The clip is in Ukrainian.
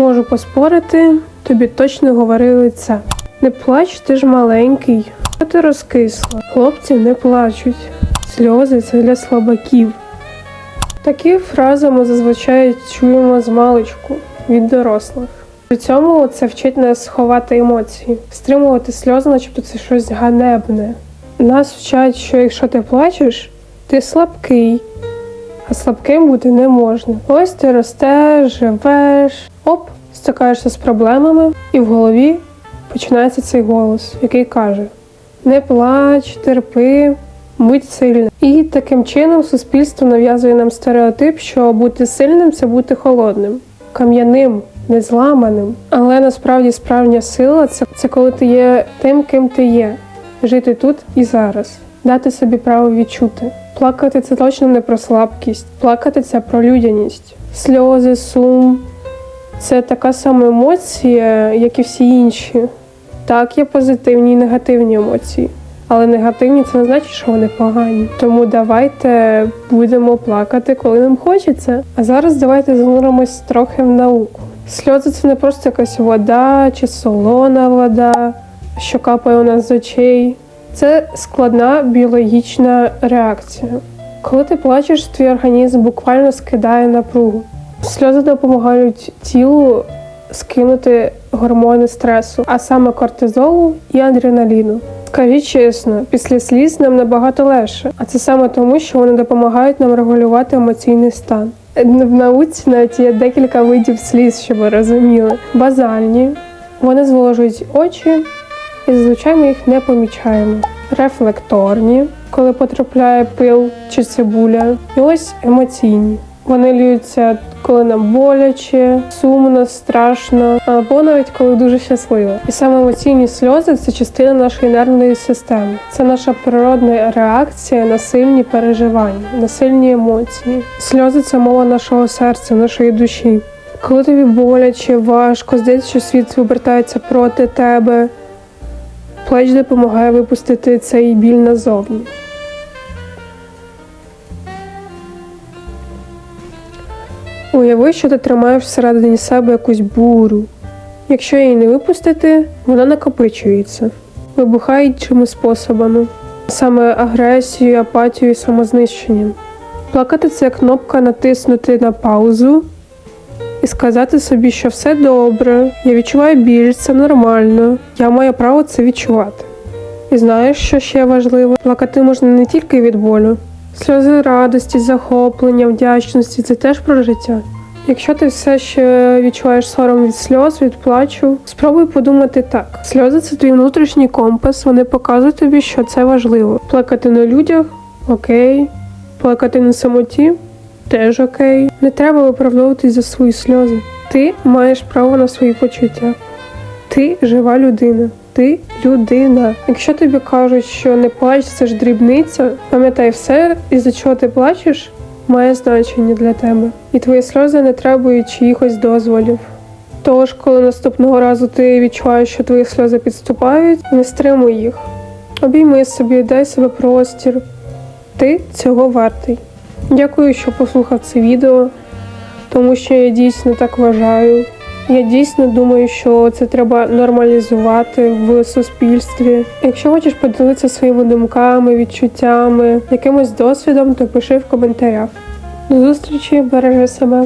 Можу поспорити, тобі точно говорили це. Не плач, ти ж маленький. Що ти розкисла? Хлопці не плачуть. Сльози це для слабаків. Такі фрази ми зазвичай чуємо з маличку від дорослих. При цьому це вчить нас ховати емоції, стримувати сльози, начебто це щось ганебне. Нас вчать, що якщо ти плачеш, ти слабкий, а слабким бути не можна. Ось ти ростеш, живеш, оп, стикаєшся з проблемами, і в голові починається цей голос, який каже: Не плач, терпи, будь сильним. І таким чином суспільство нав'язує нам стереотип, що бути сильним це бути холодним, кам'яним, незламаним. Але насправді справжня сила це, це коли ти є тим, ким ти є, жити тут і зараз, дати собі право відчути. Плакати це точно не про слабкість, плакати це про людяність, сльози, сум. Це така сама емоція, як і всі інші. Так, є позитивні і негативні емоції. Але негативні це не значить, що вони погані. Тому давайте будемо плакати, коли нам хочеться. А зараз давайте зануримось трохи в науку. Сльози це не просто якась вода чи солона вода, що капає у нас з очей. Це складна біологічна реакція. Коли ти плачеш, твій організм буквально скидає напругу. Сльози допомагають тілу скинути гормони стресу, а саме кортизолу і адреналіну. Скажіть чесно, після сліз нам набагато легше, а це саме тому, що вони допомагають нам регулювати емоційний стан. В науці навіть є декілька видів сліз, щоб ви розуміли. Базальні, вони зволожують очі, і зазвичай ми їх не помічаємо. Рефлекторні, коли потрапляє пил чи цибуля, і ось емоційні. Вони льються, коли нам боляче, сумно, страшно, або навіть коли дуже щасливо. І саме емоційні сльози це частина нашої нервної системи. Це наша природна реакція на сильні переживання, на сильні емоції. Сльози це мова нашого серця, нашої душі. Коли тобі боляче, важко, здається, що світ обертається проти тебе. Плач допомагає випустити цей біль назовні. Уяви, що ти тримаєш всередині себе якусь бурю. Якщо її не випустити, вона накопичується, вибухає іншими способами, саме агресією, апатією, самознищенням. Плакати це кнопка натиснути на паузу і сказати собі, що все добре, я відчуваю біль, це нормально, я маю право це відчувати. І знаєш, що ще важливо? Плакати можна не тільки від болю. Сльози радості, захоплення, вдячності це теж про життя. Якщо ти все ще відчуваєш сором від сльоз, від плачу, спробуй подумати так: сльози це твій внутрішній компас, вони показують тобі, що це важливо. Плакати на людях окей, плакати на самоті теж окей. Не треба виправдовуватись за свої сльози. Ти маєш право на свої почуття. Ти жива людина. Ти людина. Якщо тобі кажуть, що не плач, це ж дрібниця, пам'ятай все, із-за чого ти плачеш, має значення для тебе. І твої сльози не требують чиїхось дозволів. Тож, коли наступного разу ти відчуваєш, що твої сльози підступають, не стримуй їх. Обійми собі, дай себе простір. Ти цього вартий. Дякую, що послухав це відео, тому що я дійсно так вважаю. Я дійсно думаю, що це треба нормалізувати в суспільстві. Якщо хочеш поділитися своїми думками, відчуттями, якимось досвідом, то пиши в коментарях. До зустрічі, бережи себе.